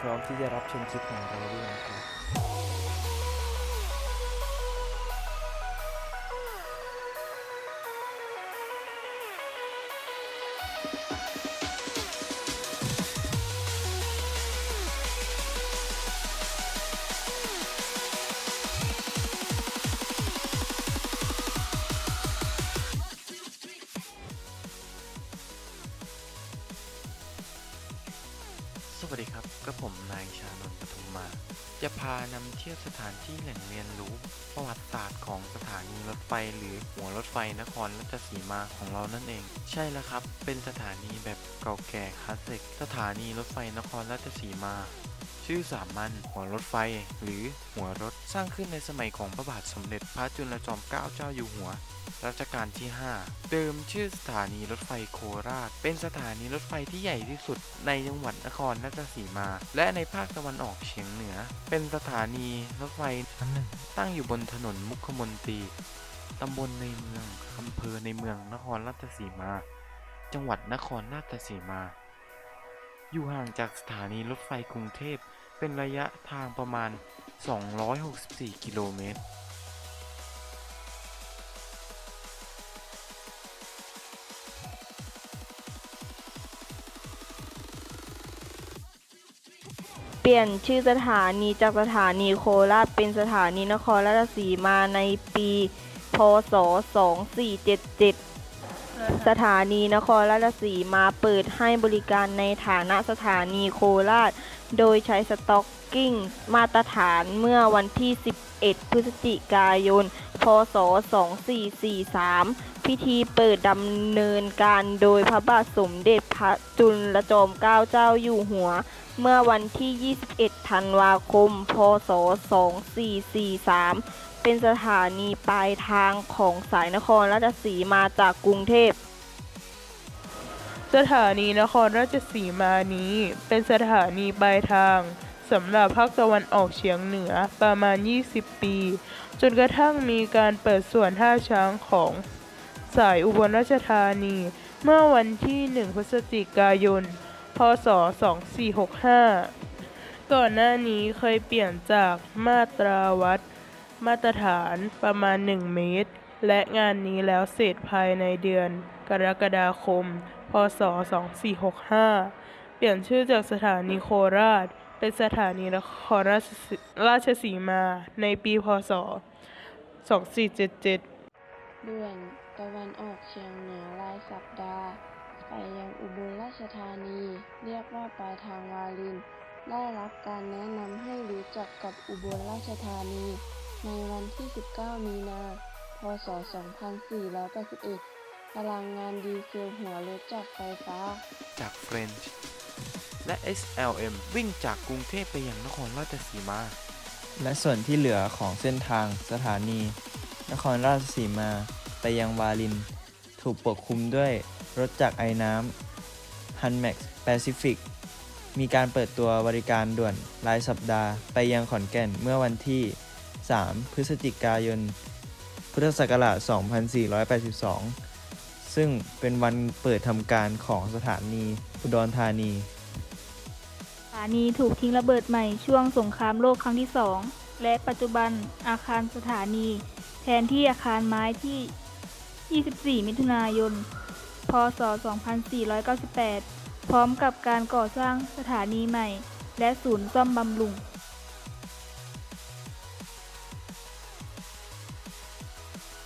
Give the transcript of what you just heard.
พร้อมที่จะรับชมคลิปของเราด้วยนะครับ สวัสดีครับก็ผมนายชานนท์ปทุมมา จะพานำเที่ยวสถานที่แหล่งเรียนรู้ ประวัติศาสตร์ของสถานีรถไฟ หรือหัวรถไฟนครราชสีมาของเรานั่นเอง ใช่แล้วครับ เป็นสถานีแบบเก่าแก่คลาสสิก สถานีรถไฟนครราชสีมา ชื่อสามัญหัวรถไฟ หรือหัวรถสร้างขึ้นในสมัยของพระบาทสมเด็จพระจุลจอมเกล้าเจ้าอยู่หัว รัชกาลที่ 5 เดิมชื่อสถานีรถไฟโคราช เป็นสถานีรถไฟที่ใหญ่ที่สุด ในจังหวัดนครราชสีมา และในภาคตะวันออกเฉียงเหนือ เป็นสถานีรถไฟชั้นหนึ่งตั้งอยู่บนถนนมุขมนตรีตำบลในเมืองอำเภอในเมืองนครราชสีมา จังหวัดนครราชสีมา อยู่ห่างจากสถานีรถไฟกรุงเทพ เป็นระยะทางประมาณ 264 กิโลเมตร เปลี่ยนชื่อสถานีจากสถานีโคราชเป็นสถานีนครราชสีมาในปี พศ 2477 สถานีนครราชสีมาเปิดให้บริการในฐานะสถานีโคราช โดยใช้สต็อกกิ้งมาตรฐานเมื่อวันที่ 11 พฤศจิกายน พศ 2443 พิธีเปิดดำเนินการโดยพระบาทสมเด็จพระจุลจอมเกล้าเจ้าอยู่หัว เมื่อวันที่ 21 ธันวาคม พศ 2443 เป็นสถานีปลายทางของสายนครราชสีมาจากกรุงเทพ สถานีนครราชสีมานี้ เป็นสถานีปลายทางสำหรับภาคตะวันออกเฉียงเหนือประมาณ 20 ปี จนกระทั่งมีการเปิดส่วนท่าช้างของสายอุบลราชธานี เมื่อวันที่ 1 พฤศจิกายน พศ 2465 ก่อนหน้านี้เคยเปลี่ยนจากมาตราวัด มาตรฐานประมาณ 1 เมตร และงานนี้แล้วเสร็จภายในเดือน กรกฎาคม พศ 2465 เปลี่ยนชื่อจากสถานีโคราช เป็นสถานีนครราชสีราชสีมาในปีพศ 2477 ด่วนตะวันออกเฉียงเหนือรายสัปดาห์ ไปยังอุบลราชธานี เรียกว่าปลายทางวาลิน ได้รับการแนะนำให้รู้จักกับอุบลราชธานี ในวันที่ 19 มีนา พศ 2481 พลังงานดีเซลหัวรถจักรไฟฟ้า จากเฟรนช์และ SLM วิ่งจากกรุงเทพไปยังนครราชสีมา และส่วนที่เหลือของเส้นทางสถานี นครราชสีมาไปยังวาลิน ถูกปกคลุมด้วยรถจักรไอน้ำ Hunmax Pacific มีการเปิดตัวบริการด่วนรายสัปดาห์ไปยังขอนแก่นเมื่อวันที่ 3 พฤศจิกายน พุทธศักราช 2482 ซึ่งเป็นวันเปิดทำการของสถานีอุดรธานี สถานีถูกทิ้งระเบิดใหม่ช่วงสงครามโลกครั้งที่ 2 และปัจจุบันอาคารสถานี แทนที่อาคารไม้ที่ 24 มิถุนายน พศ 2498 พร้อมกับการก่อสร้างสถานีใหม่ และศูนย์ซ่อมบำรุง